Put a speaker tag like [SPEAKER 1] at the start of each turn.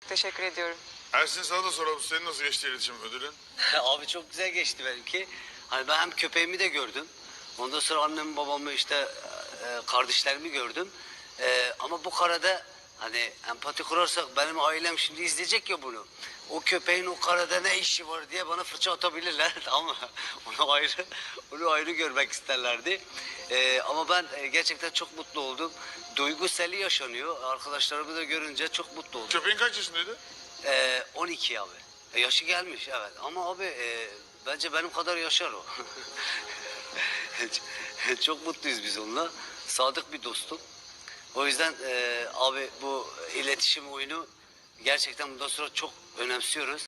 [SPEAKER 1] Teşekkür ediyorum.
[SPEAKER 2] Ersin sana da soralım. Senin nasıl geçti iletişim ödülün?
[SPEAKER 3] Abi çok güzel geçti benimki. Hani ben hem köpeğimi de gördüm. Ondan sonra annemi babamı işte e, kardeşlerimi gördüm. E, ama bu karada hani empati kurarsak benim ailem şimdi izleyecek ya bunu. O köpeğin o karada ne işi var diye bana fırça atabilirler ama onu ayrı onu ayrı görmek isterlerdi. E, ama ben e, gerçekten çok mutlu oldum. Duygu seli yaşanıyor. Arkadaşlarımı da görünce çok mutlu oldum.
[SPEAKER 2] Köpeğin kaç yaşındaydı?
[SPEAKER 3] Ee, 12 abi. E, yaşı gelmiş evet ama abi e, bence benim kadar yaşar o. Çok mutluyuz biz onunla. Sadık bir dostum. O yüzden e, abi bu iletişim oyunu gerçekten bundan sonra çok önemsiyoruz.